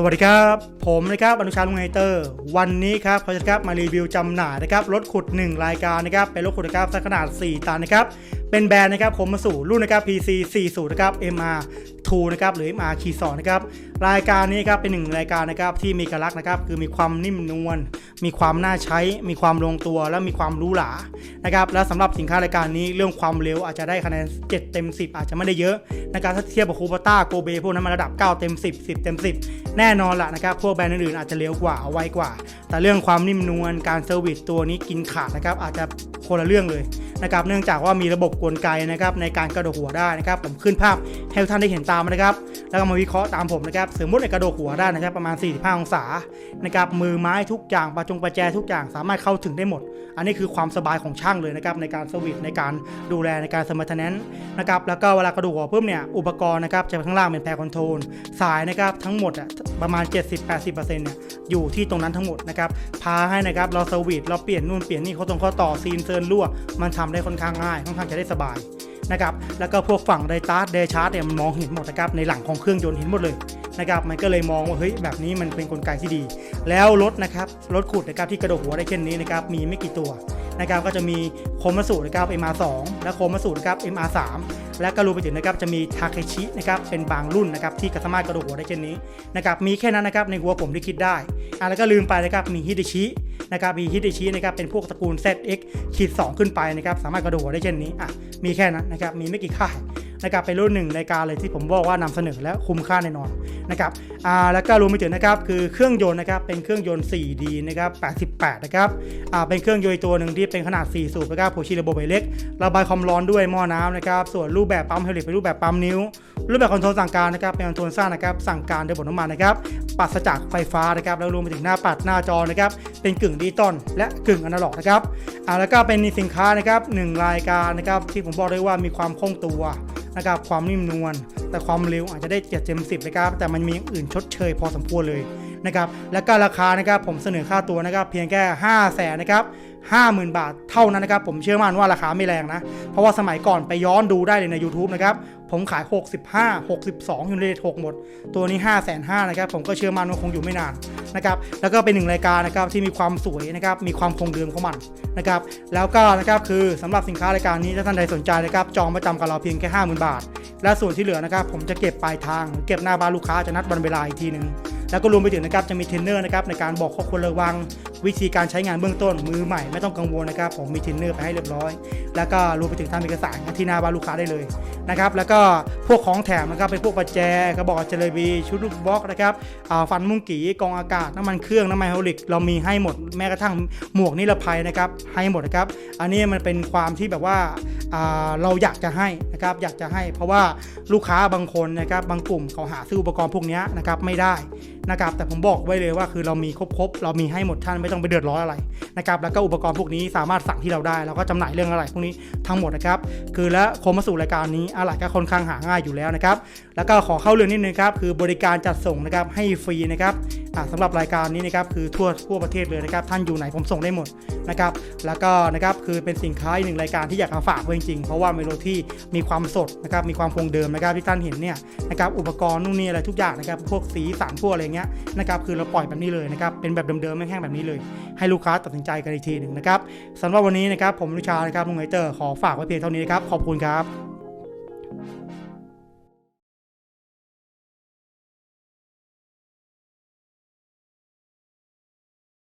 สวัสดีครับ ผมนะครับอนุชาลุงไฮเตอร์ วันนี้ครับเขาจะครับมารีวิวจำหน่ายนะครับรถขุด 1 รายการนะครับเป็นรถขุดนะครับขนาด 4 ตันนะครับเป็นแบรนด์นะครับผมมาสู่รุ่นนะครับ PC 40นะครับ MR 2นะครับหรือ MR คี2นะครับรายการนี้ครับเป็นหนึ่งรายการนะครับที่มีกรลักษณ์นะครับคือมีความนิ่มนวล มีความน่าใช้ มีความลงตัวและมีความหรู้หลานะครับและสำหรับสินค้ารายการนี้เรื่องความเร็วอาจจะได้คะแนน 7 เต็ม 10 อาจจะไม่ได้เยอะนะครับถ้าเทียบกับคูปต้าโกเบพวกนั้นมันระดับ 9 เต็ม 10 10 เต็ม 10 แน่นอนละนะครับพวกแบรนด์อื่นๆอาจจะเร็วกว่าเอาไวกว่า แต่เรื่องความนิ่มนวลการเซอร์วิสตัวนี้กินขาดนะครับอาจจะคนละเรื่องเลยนะครับเนื่องจากว่ามีระบบกลไกนะครับในการกระโดดหัวได้นะครับผมขึ้นภาพให้ทุกท่านได้เห็นตามนะครับ แล้วก็มาวิเคราะห์ตามผมนะครับสมมติในกระโดดหัวได้นะครับประมาณ 45 องศานะครับมือไม้ทุกอย่างประจงประแจทุกอย่างสามารถเข้าถึงได้หมด อันนี้คือความสบายของช่างเลยนะครับในการเซอร์วิสในการดูแลในการสมรรถนะนะครับแล้วก็เวลากระโดดหัวปุ๊บเนี่ยอุปกรณ์นะครับจะข้างล่างเป็นแพรคอนโทรลสายนะครับทั้งหมดอะประมาณ 70-80%เนี่ยอยู่ที่ตรงนั้นทั้งหมดนะครับพาให้นะครับเราเซอร์วิสเราเปลี่ยนนู่นเปลี่ยนนี่เขาตรงข้อต่อซีนเซิร์นรั่วมันทำได้ค่อนข้างง่ายค่อนข้างจะได้สบาย นะครับแล้วก็พวกฝั่งไดตาร์ดเดชาร์ดเนี่ยมันมองเห็นหมดนะครับในหลังของเครื่องยนต์เห็นหมดเลย นะครับมันก็เลยมองว่าเฮ้ยแบบนี้มันเป็นกลไกที่ดี แล้วรถนะครับรถขุดนะครับที่กระโดดหัวได้เช่นนี้นะครับมีไม่กี่ตัวนะครับก็จะมีโคมัสูนะครับ MR2 และโคมัสูนะครับ MR3 และก็รวมไปถึงนะครับจะมีทาเคชินะครับเป็นบางรุ่นนะครับที่สามารถกระโดดหัวได้เช่นนี้นะครับมีแค่นั้นนะครับในหัวผมที่คิดได้อะแล้วก็ลืมไปนะครับมีฮิดชินะครับมีฮิดชินะครับเป็นพวกตระกูล ZX ขีด2ขึ้นไปนะครับสามารถกระโดดหัวได้เช่นนี้อะมีแค่นั้นนะครับมีไม่กี่ค่าย นะครับเป็นรุ่นหนึ่งรายการเลยที่ผมบอกว่านำเสนอและคุ้มค่าแน่นอนนะครับอ่าแล้วก็รวมไปถึงนะครับคือเครื่องยนต์นะครับเป็นเครื่องยนต์ 4D นะครับ88นะครับอ่าเป็นเครื่องยนต์ตัวหนึ่งที่เป็นขนาด 4 สูบนะครับโพชิระบบใบเล็กระบายความร้อนด้วยหม้อน้ำนะครับส่วนรูปแบบปั๊มไฮลิกเป็นรูปแบบปั๊มนิ้ว รูปแบบคอนโทรลสั่งการนะครับเป็นคอนโทรลสร้างนะครับสั่งการโดยบทน้ำมันนะครับปราศจากไฟฟ้านะครับแล้วรวมไปถึงหน้าปัดหน้าจอนะครับเป็นกึ่งดิจิตอลและกึ่งอนาล็อกนะครับอ่าแล้วก็เป็นสินค้านะครับหนึ่งรายการนะครับที่ผมบอกได้ว่ามีความคล่องตัว นะครับความนิ่มนวลแต่ความเร็วอาจจะได้7เต็ม10นะครับแต่มันมีอย่างอื่นชดเชยพอสมควรเลยนะครับและก็ราคานะครับผมเสนอค่าตัวนะครับเพียงแค่5 0 0แสนนะครับ50,000 บาทเท่านั้นนะครับผมเชื่อมั่นว่าราคาไม่แรงนะ เพราะว่าสมัยก่อนไปย้อนดูได้เลยใน YouTube นะครับผมขาย 65 62ยูนิต6หมด ตัวนี้ 5 5 0 0 0นะครับผมก็เชื่อมั่นว่าคงอยู่ไม่นาน นะครับแล้วก็เป็นหนึ่งรายการนะครับที่มีความสวยนะครับมีความคงเดิมของมันนะครับแล้วก็นะครับคือสำหรับสินค้ารายการนี้ถ้าท่านใดสนใจนะครับจองประจำกับเราเพียงแค่50,000บาท และส่วนที่เหลือนะครับผมจะเก็บปลายทาง เก็บหน้าบ้านลูกค้าจะนัดวันเวลาอีกทีหนึ่งแล้วก็รวมไปถึงนะครับจะมีเทรนเนอร์นะครับในการบอกข้อควรระวัง วิธีการใช้งานเบื้องต้นมือใหม่ไม่ต้องกังวลนะครับ ผมมีเทรนเนอร์ไปให้เรียบร้อย แล้วก็รวมไปถึงทำเอกสารที่หน้าบ้านลูกค้าได้เลยนะครับแล้วก็พวกของแถมนะครับเป็นพวกประแจกระบอกเจลบีชุดลูกบล็อกนะครับฟันมุ้งกีกองอากาศน้ำมันเครื่องน้ำมันไฮดรอลิกเรามีให้หมดแม้กระทั่งหมวกนิรภัยนะครับให้หมดนะครับอันนี้มันเป็นความที่แบบว่า เราอยากจะให้นะครับอยากจะให้เพราะว่าลูกค้าบางคนนะครับบางกลุ่มเขาหาซื้ออุปกรณ์พวกนี้นะครับไม่ได้นะครับแต่ผมบอกไว้เลยว่าคือเรามีครบๆเรามีให้หมดท่านไม่ต้องไปเดือดร้อนอะไรนะครับแล้วก็อุปกรณ์พวกนี้สามารถสั่งที่เราได้เราก็จำหน่ายเรื่องอะไรพวกนี้ทั้งหมดนะครับคือและโคมมาสู่รายการนี้อะไรก็ค่อนข้างหาง่ายอยู่แล้วนะครับแล้วก็ขอเข้าเรื่องนิดนึงครับคือบริการจัดส่งนะครับให้ฟรีนะครับสำหรับรายการนี้นะครับคือทั่วทั่วประเทศเลยนะครับท่านอยู่ไหนผมส่งได้หมดนะครับแล้วก็นะครับคือเป็นสินค้าอีกหนึ่งรายการที่อยากมาฝากไว้จริงๆ เพราะว่าเมโลที่มีความสดนะครับมีความคงเดิมนะครับที่ท่านเห็นเนี่ยนะครับอุปกรณ์นู่นนี่อะไรทุกอย่างนะครับพวกสีสันพวกอะไรเงี้ยนะครับคือเราปล่อยแบบนี้เลยนะครับเป็นแบบเดิมๆไม่แห้งแบบนี้เลย ให้ลูกค้าตัดสินใจกันอีกทีหนึ่งนะครับสำหรับวันนี้นะครับผมลุชานะครับลุงไอเตอร์ขอฝากไว้เพียงเท่านี้นะครับขอบคุณครับ